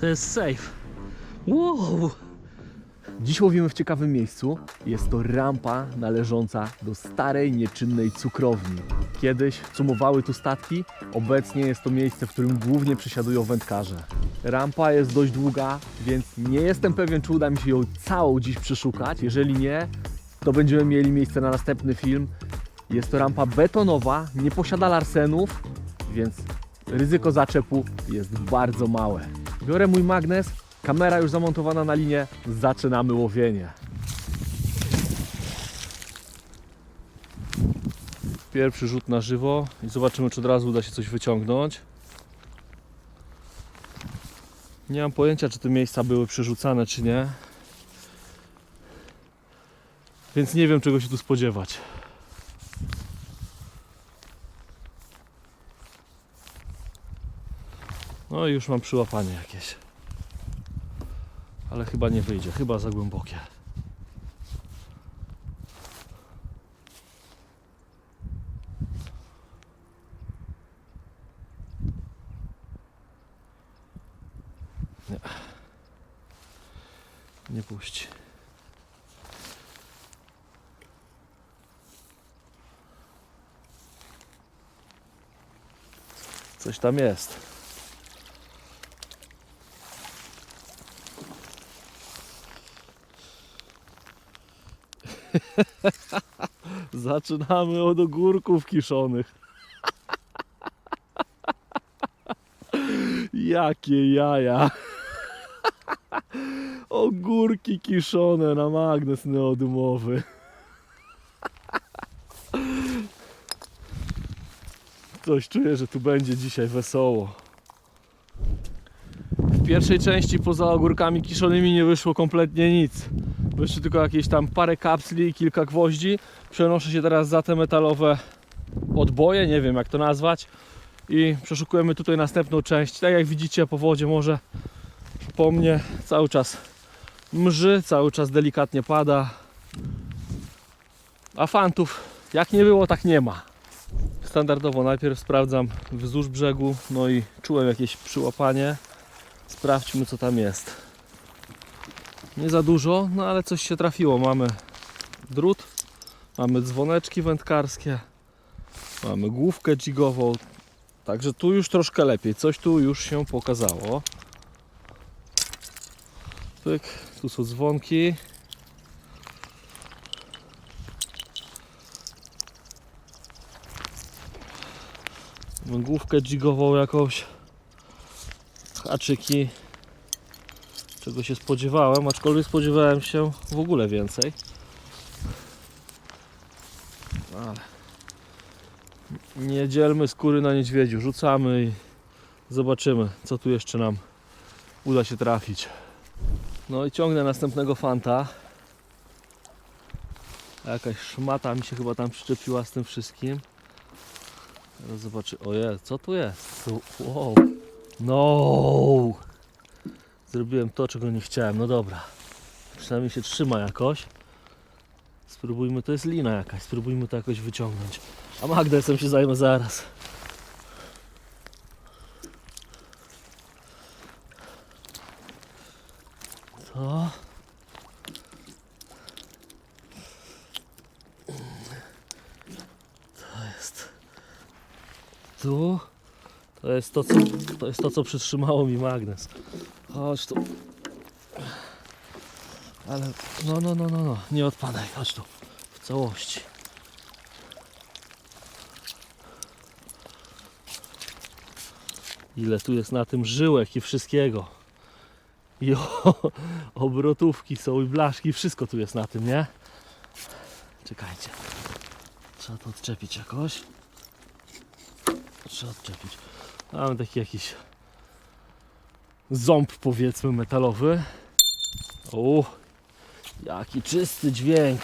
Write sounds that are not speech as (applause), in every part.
To jest safe. Wow! Dziś łowimy w ciekawym miejscu. Jest to rampa należąca do starej, nieczynnej cukrowni. Kiedyś cumowały tu statki, obecnie jest to miejsce, w którym głównie przesiadują wędkarze. Rampa jest dość długa, więc nie jestem pewien, czy uda mi się ją całą dziś przeszukać. Jeżeli nie, to będziemy mieli miejsce na następny film. Jest to rampa betonowa, nie posiada larsenów, więc ryzyko zaczepu jest bardzo małe. Biorę mój magnes, kamera już zamontowana na linię, zaczynamy łowienie. Pierwszy rzut na żywo i zobaczymy, czy od razu uda się coś wyciągnąć. Nie mam pojęcia, czy te miejsca były przerzucane, czy nie. Więc nie wiem, czego się tu spodziewać. No i już mam przyłapanie jakieś. Ale chyba nie wyjdzie, chyba za głębokie. Nie puści. Coś tam jest. (laughs) Zaczynamy od ogórków kiszonych. (laughs) Jakie jaja. (laughs) Ogórki kiszone na magnes neodymowy. Coś czuję, że tu będzie dzisiaj wesoło. Pierwszej części poza ogórkami kiszonymi nie wyszło kompletnie nic. Wyszły tylko jakieś tam parę kapsli i kilka gwoździ. Przenoszę się teraz za te metalowe odboje, nie wiem jak to nazwać. I przeszukujemy tutaj następną część. Tak jak widzicie po wodzie może po mnie cały czas mrzy, cały czas delikatnie pada. A fantów jak nie było, tak nie ma. Standardowo najpierw sprawdzam wzdłuż brzegu, no i czułem jakieś przyłapanie. Sprawdźmy co tam jest. Nie za dużo, no ale coś się trafiło. Mamy drut, mamy dzwoneczki wędkarskie, mamy główkę jigową. Także tu już troszkę lepiej, coś tu już się pokazało. Pyk, tu są dzwonki. Mamy Główkę jigową jakąś. Haczyki. Czego się spodziewałem, aczkolwiek spodziewałem się w ogóle więcej. Ale nie dzielmy skóry na niedźwiedziu. Rzucamy i zobaczymy, co tu jeszcze nam uda się trafić. No i ciągnę następnego fanta. Jakaś szmata mi się chyba tam przyczepiła z tym wszystkim. Zobaczy. Ojej, co tu jest? Wow. No. Zrobiłem to, czego nie chciałem. No dobra. Przynajmniej się trzyma jakoś. Spróbujmy, to jest lina jakaś. Spróbujmy to jakoś wyciągnąć. A magnesem się zajmę zaraz. To. To jest. Tu. To jest to, co, to jest to, co przytrzymało mi magnes. Chodź tu. Ale no, no, no, no, no. Nie odpadaj. Chodź tu. W całości. Ile tu jest na tym żyłek i wszystkiego. I o, (laughs) obrotówki są i blaszki, wszystko tu jest na tym, nie? Czekajcie. Trzeba to odczepić jakoś. Trzeba odczepić. Mamy taki jakiś ząb powiedzmy metalowy. O, jaki czysty dźwięk.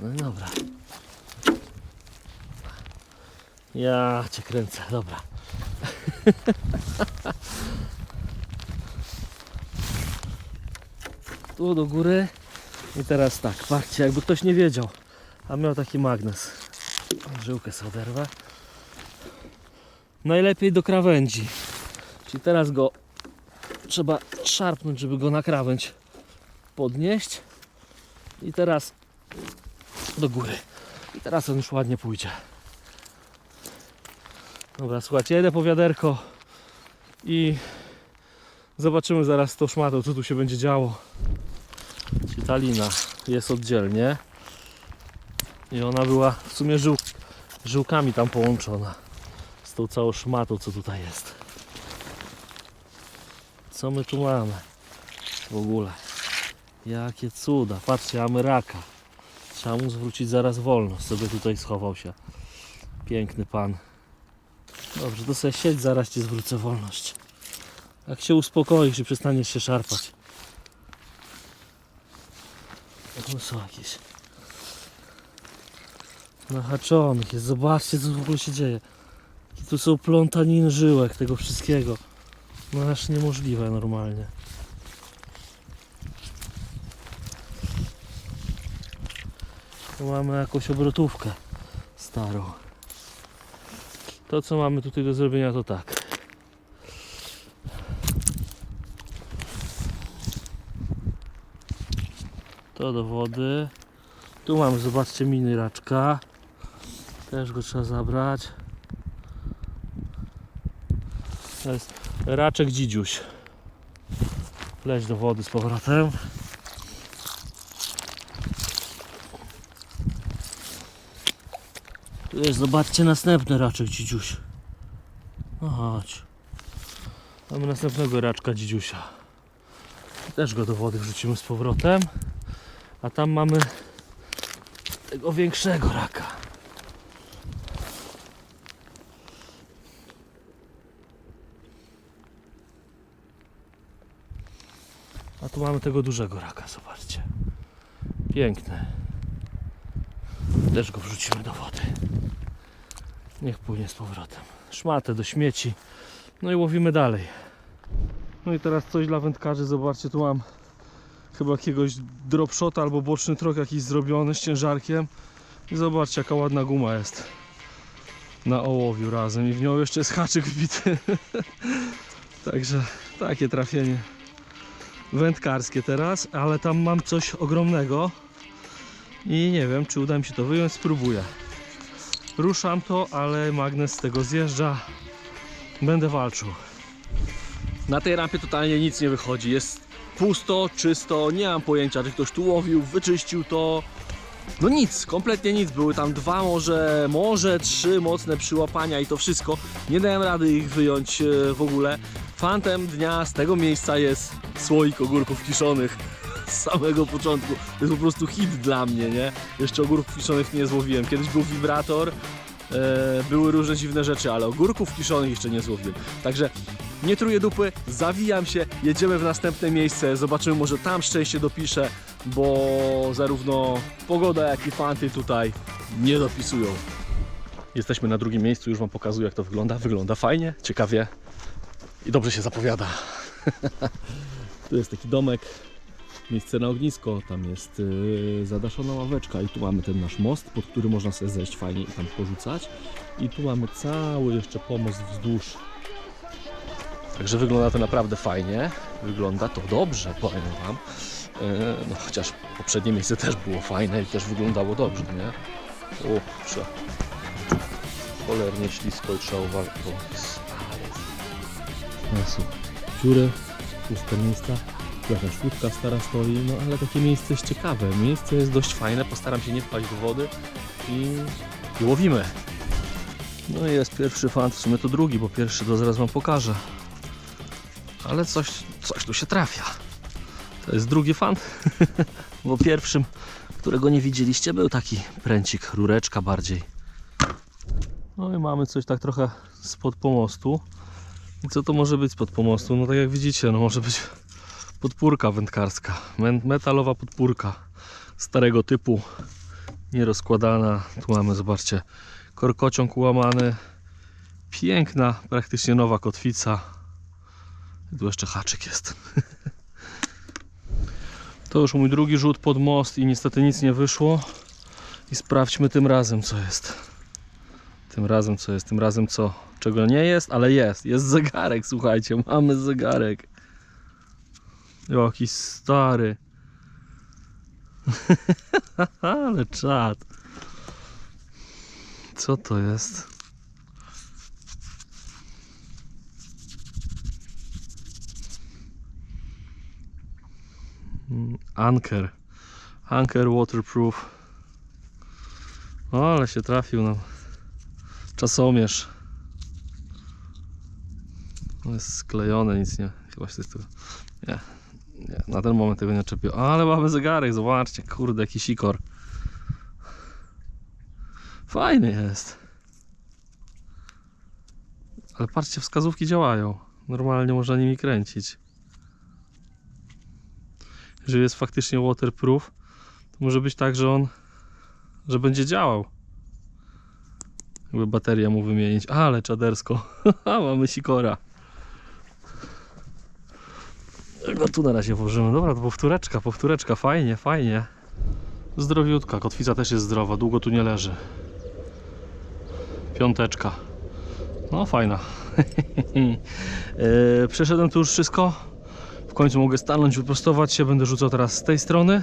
No dobra. Ja cię kręcę, dobra. (laughs) tu do góry i teraz tak, patrzcie, jakby ktoś nie wiedział, a miał taki magnes. Żyłkę sobie oderwę. Najlepiej do krawędzi. Czyli teraz go trzeba szarpnąć, żeby go na krawędź podnieść. I teraz do góry. I teraz on już ładnie pójdzie. Dobra, słuchajcie, jedę po wiaderko i zobaczymy zaraz tą szmatą, co tu się będzie działo. Czyli ta lina jest oddzielnie i ona była w sumie żył, żyłkami tam połączona tą całą szmatą, co tutaj jest. Co my tu mamy w ogóle? Jakie cuda. Patrzcie, mamy raka. Trzeba mu zwrócić zaraz wolność. Sobie tutaj schował się. Piękny pan. Dobrze, to sobie siedź, zaraz ci zwrócę wolność. Jak się uspokoisz i przestaniesz się szarpać. Tu są jakieś nahaczonych jest. Zobaczcie, co w ogóle się dzieje. I tu są plątaniny żyłek tego wszystkiego. No aż niemożliwe normalnie. Tu mamy jakąś obrotówkę starą. To co mamy tutaj do zrobienia to tak. To do wody. Tu mamy, zobaczcie, mini raczka. Też go trzeba zabrać. To jest raczek dzidziuś. Leć do wody z powrotem. Tu jest, zobaczcie, następny raczek dzidziuś. No chodź. Mamy następnego raczka dzidziusia. Też go do wody wrzucimy z powrotem. A tam mamy tego większego raka. A tu mamy tego dużego raka, zobaczcie. Piękny. Też go wrzucimy do wody. Niech płynie z powrotem. Szmatę do śmieci. No i łowimy dalej. No i teraz coś dla wędkarzy. Zobaczcie, tu mam chyba jakiegoś dropshota albo boczny trok jakiś zrobiony z ciężarkiem. I zobaczcie jaka ładna guma jest na ołowiu razem i w nią jeszcze jest haczyk wbity. (laughs) Także takie trafienie wędkarskie teraz, ale tam mam coś ogromnego i nie wiem czy uda mi się to wyjąć, spróbuję. Ruszam to, ale magnes z tego zjeżdża. Będę walczył. Na tej rampie totalnie nic nie wychodzi. Jest pusto, czysto, nie mam pojęcia, czy ktoś tu łowił, wyczyścił to. No nic, kompletnie nic. Były tam dwa, może, może trzy mocne przyłapania i to wszystko. Nie dałem rady ich wyjąć e, w ogóle. Fantem dnia z tego miejsca jest słoik ogórków kiszonych. Z samego początku. To jest po prostu hit dla mnie, nie? Jeszcze ogórków kiszonych nie złowiłem. Kiedyś był wibrator, e, były różne dziwne rzeczy, ale ogórków kiszonych jeszcze nie złowiłem. Także nie truję dupy, zawijam się, jedziemy w następne miejsce, zobaczymy, może tam szczęście dopiszę, bo zarówno pogoda, jak i fanty tutaj nie dopisują. Jesteśmy na drugim miejscu, już Wam pokazuję jak to wygląda. Wygląda fajnie, ciekawie i dobrze się zapowiada. tu jest taki domek, miejsce na ognisko, tam jest yy, zadaszona ławeczka i tu mamy ten nasz most, pod który można sobie zejść fajnie i tam porzucać. I tu mamy cały jeszcze pomost wzdłuż Także wygląda to naprawdę fajnie. Wygląda to dobrze, powiem Wam. E, No, chociaż poprzednie miejsce też było fajne i też wyglądało dobrze, nie? O. Cholernie ślisko i trzeba uważać. O, jest. Są dziury, puste miejsca. Jakaś łódka stara stoi, no ale takie miejsce jest ciekawe. Miejsce jest dość fajne, postaram się nie wpaść do wody i, i łowimy. No i jest pierwszy fan, w sumie to drugi, bo pierwszy to zaraz Wam pokażę ale coś, coś tu się trafia. To jest drugi fan, (laughs) bo pierwszym, którego nie widzieliście, był taki pręcik, rureczka bardziej. No i mamy coś tak trochę spod pomostu. I co to może być spod pomostu? No tak jak widzicie, no może być podpórka wędkarska, metalowa podpórka starego typu, nierozkładana. Tu mamy, zobaczcie, korkociąg ułamany, piękna, praktycznie nowa kotwica. Tu jeszcze haczyk jest. (laughs) To już mój drugi rzut pod most i niestety nic nie wyszło. I sprawdźmy tym razem co jest. Tym razem co jest, tym razem co czego nie jest, ale jest. Jest zegarek, słuchajcie, mamy zegarek. Jaki stary. (laughs) Ale czad. Co to jest? Mm, Anker. Anker waterproof. O, ale się trafił nam. Czasomierz. No jest sklejone, nic nie. Chyba się tego. Nie, nie, na ten moment tego nie czepię. Ale mamy zegarek, zobaczcie, kurde, jaki sikor. Fajny jest. Ale patrzcie, wskazówki działają. Normalnie można nimi kręcić. Jeżeli jest faktycznie waterproof, to może być tak, że on, że będzie działał. Jakby baterię mu wymienić. Ale czadersko. (laughs) Mamy sikora. No tu na razie włożymy. Dobra, to powtóreczka, powtóreczka. Fajnie, fajnie. Zdrowiutka. Kotwica też jest zdrowa. Długo tu nie leży. Piąteczka. No fajna. (laughs) e, przeszedłem tu już wszystko. W końcu mogę stanąć, wyprostować się. Będę rzucał teraz z tej strony.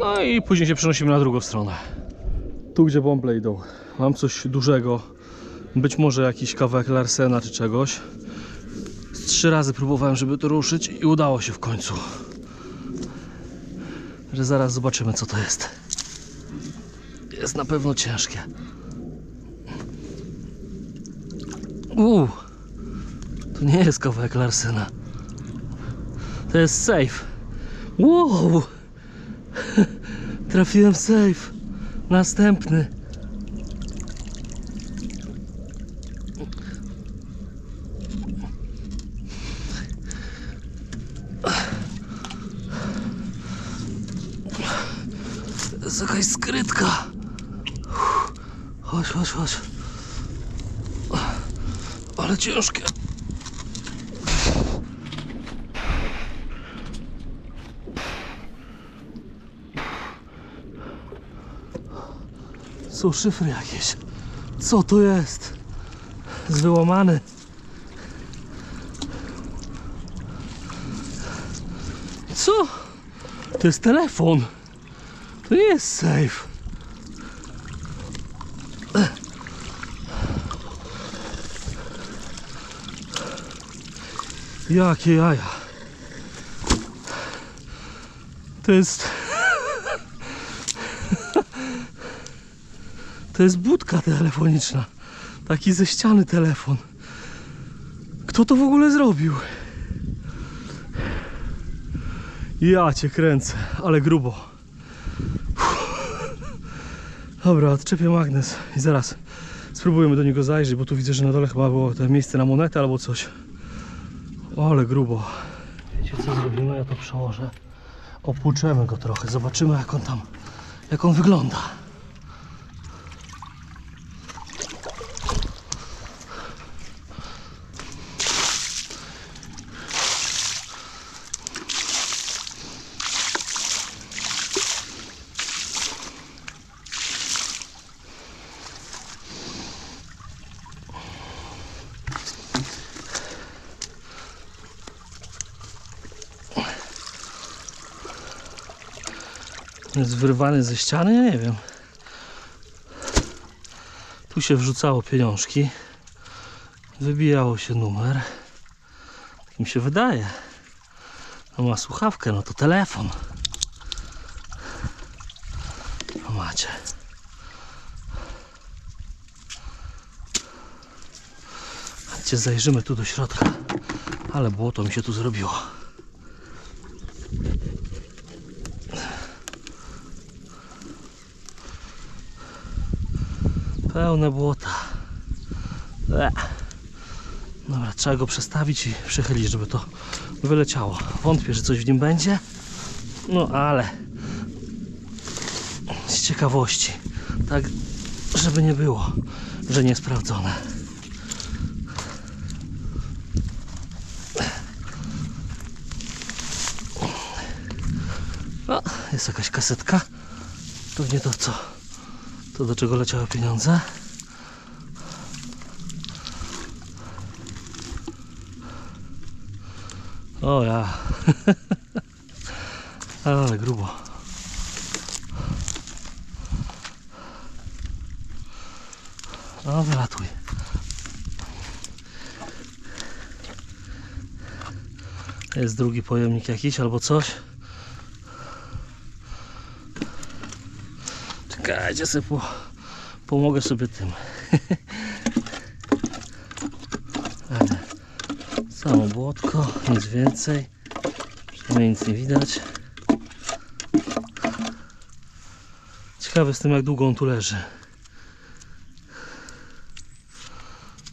No i później się przenosimy na drugą stronę. Tu gdzie bąble idą. Mam coś dużego. Być może jakiś kawałek Larsena czy czegoś. Trzy razy próbowałem, żeby to ruszyć i udało się w końcu. Że zaraz zobaczymy co to jest. Jest na pewno ciężkie. Uuu, to nie jest kawałek Larsena. To jest safe. Wow! (laughs) Trafiłem safe. Następny. Jest jakaś skrytka. Chodź, chodź, chodź. Ale ciężkie. Są szyfry jakieś. Co to jest? Zwyłamany. Co? To jest telefon. To nie jest safe. Jakie jaja. To jest... To jest budka telefoniczna. Taki ze ściany telefon. Kto to w ogóle zrobił? Ja cię kręcę, ale grubo. Dobra, odczepię magnes i zaraz spróbujemy do niego zajrzeć, bo tu widzę, że na dole chyba było to miejsce na monetę albo coś. Ale grubo. Wiecie co zrobimy? Ja to przełożę. Opłuczemy go trochę, zobaczymy jak on tam, jak on wygląda. Wyrwany ze ściany? Ja nie wiem. Tu się wrzucało pieniążki. Wybijało się numer. Tak mi się wydaje. No ma słuchawkę, no to telefon. No macie. Chodźcie, zajrzymy tu do środka. Ale błoto mi się tu zrobiło. Pełne błota. E. Dobra, trzeba go przestawić i przechylić, żeby to wyleciało. Wątpię, że coś w nim będzie. No ale z ciekawości. Tak, żeby nie było, że niesprawdzone. O, jest jakaś kasetka. Pewnie to co? To do czego leciały pieniądze? O ja. (laughs) Ale grubo. No, wylatuj. Jest drugi pojemnik jakiś albo coś. Czekajcie sobie, po, pomogę sobie tym. (laughs) Samo błotko, nic więcej. Przynajmniej nic nie widać. Ciekawy jestem jak długo on tu leży.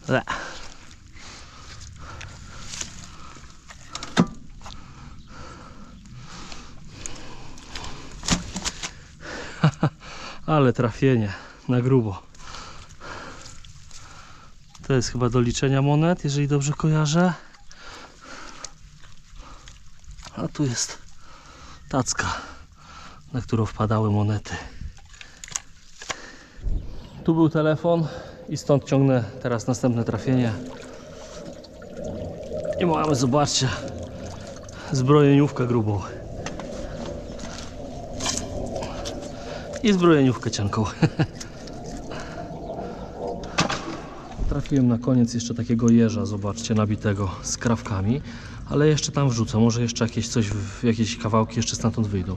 Le. Ale trafienie na grubo. To jest chyba do liczenia monet, jeżeli dobrze kojarzę. A tu jest tacka, na którą wpadały monety. Tu był telefon i stąd ciągnę teraz następne trafienie. I mamy, zobaczcie, zbrojeniówkę grubą. I zbrojeniówkę cienką. Trafiłem na koniec jeszcze takiego jeża, zobaczcie, nabitego z krawkami, ale jeszcze tam wrzucę, może jeszcze jakieś coś, jakieś kawałki jeszcze stamtąd wyjdą.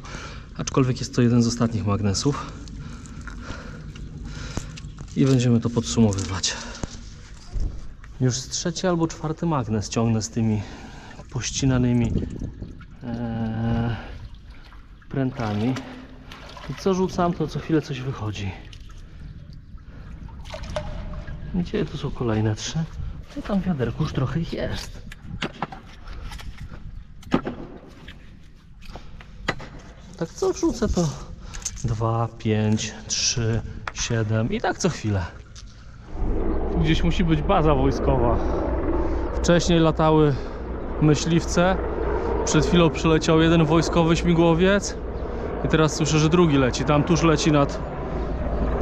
Aczkolwiek jest to jeden z ostatnich magnesów i będziemy to podsumowywać. Już trzeci albo czwarty magnes ciągnę z tymi pościnanymi e, prętami. I co rzucam, to co chwilę coś wychodzi. Gdzie tu są kolejne trzy? No tam wiaderku już trochę ich jest. Tak co wrzucę to 2, 5, 3, 7 i tak co chwilę. Tu gdzieś musi być baza wojskowa. Wcześniej latały myśliwce. Przed chwilą przyleciał jeden wojskowy śmigłowiec. I teraz słyszę, że drugi leci. Tam tuż leci nad,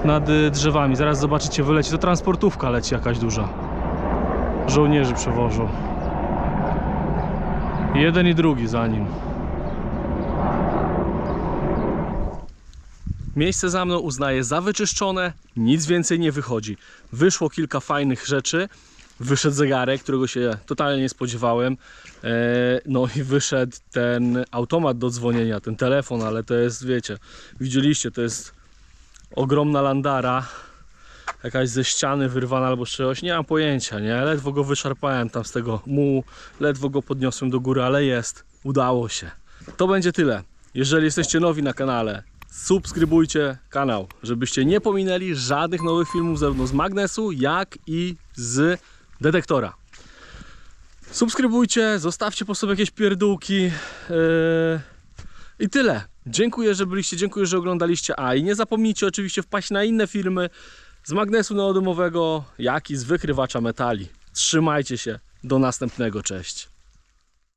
nad y, drzewami. Zaraz zobaczycie, wyleci. To transportówka leci jakaś duża. Żołnierzy przewożą. Jeden i drugi za nim. Miejsce za mną uznaję za wyczyszczone, nic więcej nie wychodzi. Wyszło kilka fajnych rzeczy. Wyszedł zegarek, którego się totalnie nie spodziewałem. E, No i wyszedł ten automat do dzwonienia, ten telefon, ale to jest, wiecie, widzieliście, to jest ogromna landara, jakaś ze ściany wyrwana albo czegoś, nie mam pojęcia, nie? Ledwo go wyszarpałem tam z tego mułu, ledwo go podniosłem do góry, ale jest, udało się. To będzie tyle. Jeżeli jesteście nowi na kanale, subskrybujcie kanał, żebyście nie pominęli żadnych nowych filmów zarówno z magnesu, jak i z detektora. Subskrybujcie, zostawcie po sobie jakieś pierdółki yy, i tyle. Dziękuję, że byliście, dziękuję, że oglądaliście. A i nie zapomnijcie oczywiście wpaść na inne filmy z magnesu neodymowego, jak i z wykrywacza metali. Trzymajcie się, do następnego, cześć.